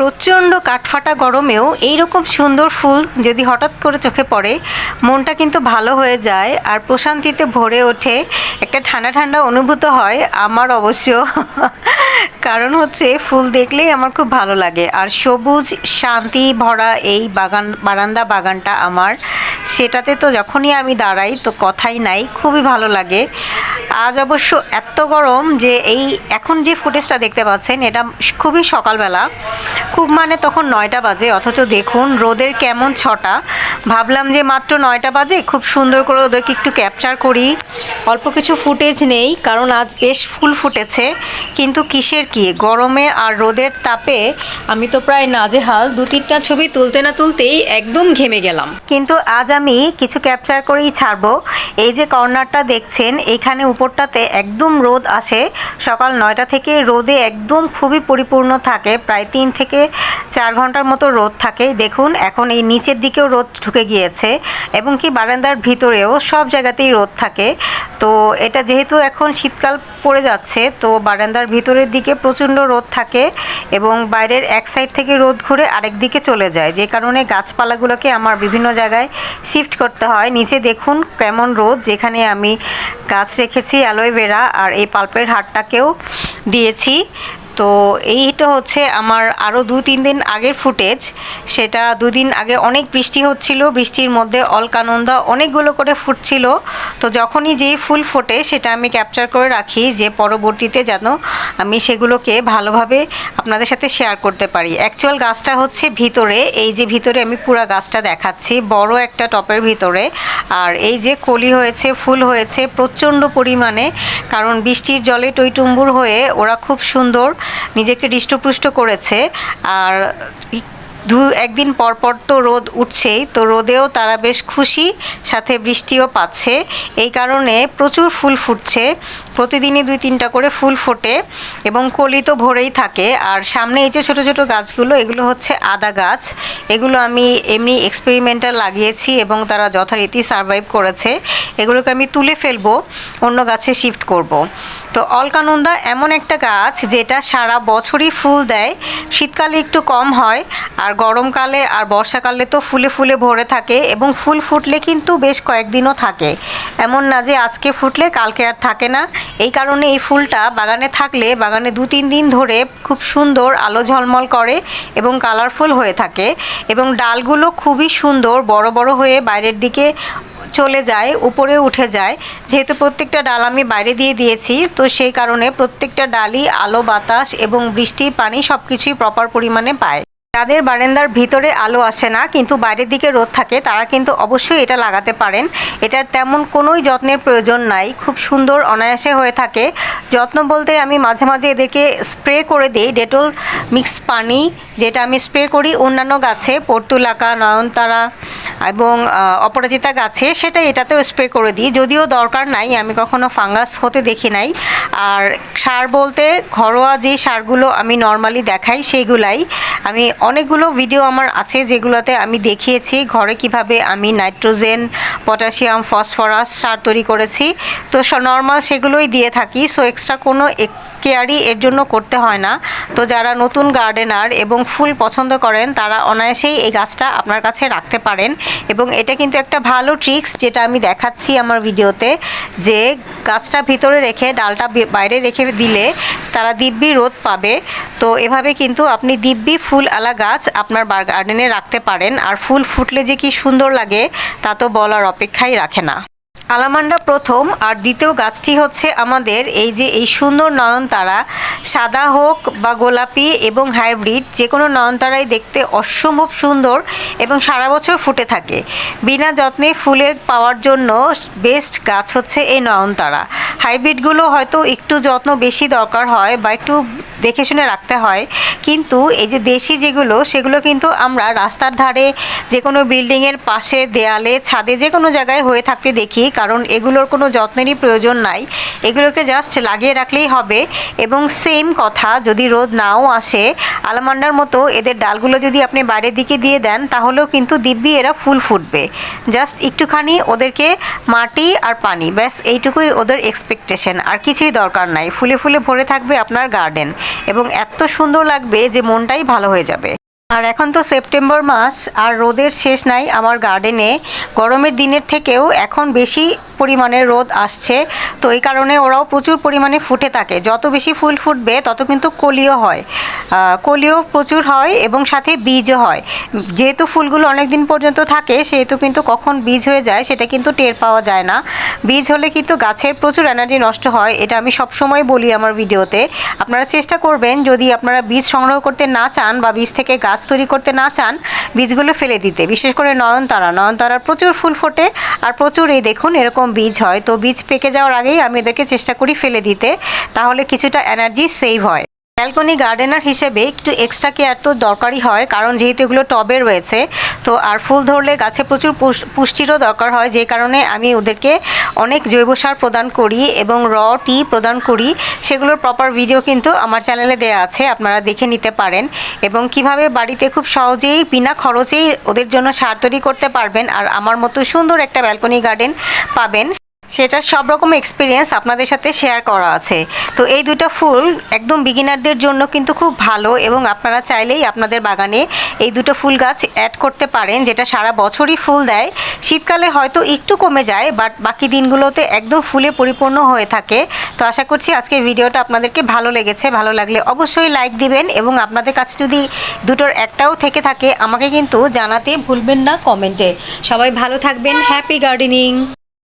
প্রচণ্ড কাঠফাটা গরমেও এইরকম সুন্দর ফুল যদি হঠাৎ করে চোখে পড়ে, মনটা কিন্তু ভালো হয়ে যায় আর প্রশান্তিতে ভরে ওঠে। একটা ঠান্ডা ঠান্ডা অনুভূত হয় আমার অবশ্য। কারণ হচ্ছে ফুল দেখলেই আমার খুব ভালো লাগে। আর সবুজ, শান্তি ভরা এই বাগান, বারান্দা বাগানটা আমার। সেটাতে তো যখনই আমি দাঁড়াই তো কথাই নাই, খুবই ভালো লাগে। আজ অবশ্য এত গরম যে এই এখন যে ফুটেজটা দেখতে পাচ্ছেন, এটা খুবই সকালবেলা। খুব মানে তখন নয়টা বাজে, অথচ দেখুন রোদের কেমন ছটা। ভাবলাম যে মাত্র নয়টা বাজে, খুব সুন্দর করে ওদেরকে একটু ক্যাপচার করি। অল্প কিছু ফুটেজ নেই, কারণ আজ বেশ ফুল ফুটেছে। কিন্তু কিসের কি, গরমে আর রোদের তাপে আমি তো প্রায় নাজেহাল, দু তিনটা ছবি তুলতে না তুলতেই একদম ঘেমে গেলাম। কিন্তু আজ আমি কিছু ক্যাপচার করেই ছাড়বো। এই যে কর্নারটা দেখছেন, এখানে উপরটাতে একদম রোদ আসে। সকাল নয়টা থেকে রোদে একদম খুবই পরিপূর্ণ থাকে, প্রায় তিন থেকে চার ঘণ্টার মতো রোদ থাকে। দেখুন, এখন এই নিচের দিকেও রোদ ঢুকে গিয়েছে এবং কি বারান্দার ভিতরেও সব জায়গাতেই রোদ থাকে। তো এটা যেহেতু এখন শীতকাল পড়ে যাচ্ছে, তো বারান্দার ভিতরের দিকে প্রচণ্ড রোদ থাকে এবং বাইরের এক সাইড থেকে রোদ ঘুরে আরেক দিকে চলে যায়। যে কারণে গাছপালাগুলোকে আমার বিভিন্ন জায়গায় শিফট করতে হয়। নিচে দেখুন কেমন রোদ, যেখানে আমি গাছ রেখেছি অ্যালোভেরা আর এই পাল্পের হারটাকেও দিয়েছি। তো এইটা হচ্ছে আমার আরও দু তিন দিন আগের ফুটেজ। সেটা দুদিন আগে অনেক বৃষ্টি হচ্ছিল, বৃষ্টির মধ্যে অলকানন্দা অনেকগুলো করে ফুটছিল। তো যখনই যেই ফুল ফোটে সেটা আমি ক্যাপচার করে রাখি যে পরবর্তীতে যেন আমি সেগুলোকে ভালোভাবে আপনাদের সাথে শেয়ার করতে পারি। অ্যাকচুয়াল গাছটা হচ্ছে ভিতরে, এই যে ভিতরে আমি পুরো গাছটা দেখাচ্ছি, বড় একটা টপের ভিতরে। আর এই যে কলি হয়েছে, ফুল হয়েছে প্রচণ্ড পরিমাণে, কারণ বৃষ্টির জলে টইটুম্বুর হয়ে ওরা খুব সুন্দর নিজেকে হৃষ্টপুষ্ট করেছে। আর দু, একদিন পরপর পর তো রোদ উঠছেই, তো রোদেও তারা বেশ খুশি, সাথে বৃষ্টিও পাচ্ছে। এই কারণে প্রচুর ফুল ফুটছে। প্রতিদিনই দুই তিনটা করে ফুল ফোটে এবং কলি তো ভরেই থাকে। আর সামনে এই যে ছোটো ছোটো গাছগুলো, এগুলো হচ্ছে আদা গাছ। এগুলো আমি এমনি এক্সপেরিমেন্টাল লাগিয়েছি এবং তারা যথারীতি সারভাইভ করেছে। এগুলোকে আমি তুলে ফেলব, অন্য গাছে শিফট করব। তো অলকানন্দা এমন একটা গাছ যেটা সারা বছরই ফুল দেয়। শীতকালে একটু কম হয়, আর গরমকালে আর বর্ষাকালে তো ফুলে ফুলে ভরে থাকে এবং ফুল ফুটলে কিন্তু বেশ কয়েকদিনও থাকে। এমন না যে আজকে ফুটলে কালকে আর থাকে না এই কারণে এই ফুলটা বাগানে থাকলে বাগানে দু, তিন দিন ধরে খুব সুন্দর আলো ঝলমল করে এবং কালারফুল হয়ে থাকে এবং ডালগুলো খুবই সুন্দর বড় বড় হয়ে বাইরের দিকে চলে যায়, উপরে উঠে যায়। যেহেতু প্রত্যেকটা ডাল আমি বাইরে দিয়ে দিয়েছি, তো সেই কারণে প্রত্যেকটা ডালই আলো, বাতাস এবং বৃষ্টির পানি সব কিছুই প্রপার পরিমাণে পায়। যাদের বারান্দার ভিতরে আলো আসে না, কিন্তু বাইরের দিকে রোদ থাকে, তারা কিন্তু অবশ্যই এটা লাগাতে পারেন। এটার তেমন কোনোই যত্নের প্রয়োজন নাই, খুব সুন্দর অনায়াসে হয়ে থাকে। যত্ন বলতে আমি মাঝে মাঝে এদেরকে স্প্রে করে দিই, ডেটল মিক্স পানি, যেটা আমি স্প্রে করি অন্যান্য গাছে, পর্তুলাকা, নয়নতারা এবং অপরাজিতা গাছে সেটা এটাতেও স্প্রে করে দিই। যদিও দরকার নাই, আমি কখনো ফাঙ্গাস হতে দেখি নাই। আর সার বলতে ঘরোয়া যে সারগুলো আমি নর্মালি দেখাই সেইগুলাই। আমি অনেকগুলো ভিডিও আমার আছে যেগুলোতে আমি দেখিয়েছি, ঘরে কীভাবে আমি নাইট্রোজেন, পটাশিয়াম, ফসফরাস সার তৈরি করেছি। তো নর্মাল সেগুলোই দিয়ে থাকি। সো এক্সট্রা কোনো কেয়ারই এর জন্য করতে হয় না। তো যারা নতুন গার্ডেনার এবং ফুল পছন্দ করেন, তারা অনায়াসেই এই গাছটা আপনার কাছে রাখতে পারেন। এবং এটা কিন্তু একটা ভালো ট্রিক্স যেটা আমি দেখাচ্ছি আমার ভিডিওতে, যে গাছটা ভিতরে রেখে, ডালটা বাইরে রেখে দিলে তারা দিব্যি রোদ পাবে। তো এভাবে কিন্তু আপনি দিব্যি ফুল আলা গাছ আপনার গার্ডেনে রাখতে পারেন। আর ফুল ফুটলে যে কি সুন্দর লাগে, তা তো বলার অপেক্ষাই রাখে না। আলামান্ডা প্রথম, আর দ্বিতীয় গাছটি হচ্ছে আমাদের এই যে এই সুন্দর নয়নতারা, সাদা হোক বা গোলাপি এবং হাইব্রিড যে কোনো নয়নতারাই দেখতে অসম্ভব সুন্দর এবং সারা বছর ফুটে থাকে। বিনা যত্নে ফুলের পাওয়ার জন্য বেস্ট গাছ হচ্ছে এই নয়নতারা। হাইব্রিডগুলো হয়তো একটু যত্ন বেশি দরকার হয় বা একটু দেখে শুনে রাখতে হয়। কিন্তু এই যে দেশি যেগুলো, সেগুলো কিন্তু আমরা রাস্তার ধারে যে কোনো বিল্ডিংয়ের পাশে, দেয়ালে, ছাদে যে কোনো জায়গায় হয়ে থাকতে দেখি, কারণ এগুলোর কোনো যত্নেরই প্রয়োজন নাই। এগুলোকে জাস্ট লাগিয়ে রাখলেই হবে। এবং সেম কথা, যদি রোদ নাও আসে, আলামান্ডার মতো এদের ডালগুলো যদি আপনি বাইরের দিকে দিয়ে দেন, তাহলেও কিন্তু দিব্যি এরা ফুল ফুটবে। জাস্ট একটুখানি ওদেরকে মাটি আর পানি, ব্যাস এইটুকুই ওদের এক্সপেকটেশন আর কিছুই দরকার নাই। ফুলে ফুলে ভরে থাকবে আপনার গার্ডেন এবং এত সুন্দর লাগবে যে মনটাই ভালো হয়ে যাবে। আর এখন তো সেপ্টেম্বর মাস আর রোদের শেষ নাই আমার গার্ডেনে গরমের দিনের থেকেও এখন বেশি পরিমাণে রোদ আসছে। তো এই কারণে ওরাও প্রচুর পরিমাণে ফুটে থাকে। যত বেশি ফুল ফুটবে, তত কিন্তু কলিও হয়। কলিও প্রচুর হয় এবং সাথে বীজও হয়। যেহেতু ফুলগুলো অনেক দিন পর্যন্ত থাকে, সেহেতু কিন্তু কখন বীজ হয়ে যায় সেটা কিন্তু টের পাওয়া যায় না। বীজ হলে কিন্তু গাছের প্রচুর এনার্জি নষ্ট হয়, এটা আমি সবসময় বলি আমার ভিডিওতে আপনারা চেষ্টা করবেন, যদি আপনারা বীজ সংগ্রহ করতে না চান বা বীজ থেকে গাছ তৈরি করতে না চান, বীজগুলো ফেলে দিতে। বিশেষ করে নয়নতারা। নয়নতারার প্রচুর ফুল ফোটে আর প্রচুর এই দেখুন এরকম বীজ হয়। তো বীজ পেকে যাওয়ার আগেই আমি এদেরকে চেষ্টা করি ফেলে দিতে, তাহলে কিছুটা এনার্জি সেভ হয়। ব্যালকনি গার্ডেনার হিসেবে একটু এক্সট্রা কেয়ার তো দরকারই হয়, কারণ যেহেতু এগুলো টবে রয়েছে, তো আর ফুল ধরলে গাছে প্রচুর পুষ- পুষ্টিরও দরকার হয়, যে কারণে আমি ওদেরকে অনেক জৈব সার প্রদান করি এবং র টি প্রদান করি, সেগুলোর প্রপার ভিডিও কিন্তু আমার চ্যানেলে দেওয়া আছে, আপনারা দেখে নিতে পারেন। এবং কীভাবে বাড়িতে খুব সহজেই বিনা খরচেই ওদের জন্য সার তৈরি করতে পারবেন, আর আমার মতো সুন্দর একটা ব্যালকনি গার্ডেন পাবেন সেটা সব রকম এক্সপিরিয়েন্স আপনাদের সাথে শেয়ার করা আছে। তো এই দুটো ফুল একদম বিগিনারদের জন্য কিন্তু খুব ভালো এবং আপনারা চাইলেই আপনাদের বাগানে এই দুটো ফুল গাছ অ্যাড করতে পারেন, যেটা সারা বছরই ফুল দেয়। শীতকালে হয়তো একটু কমে যায় বাট বাকি দিনগুলোতে একদম ফুলে পরিপূর্ণ হয়ে থাকে। তো আশা করছি আজকের ভিডিওটা আপনাদেরকে ভালো লেগেছে। ভালো লাগলে অবশ্যই লাইক দিবেন এবং আপনাদের কাছে যদি দুটোর একটাও থেকে থাকে, আমাকে কিন্তু জানাতে ভুলবেন না কমেন্টে। সবাই ভালো থাকবেন। Happy gardening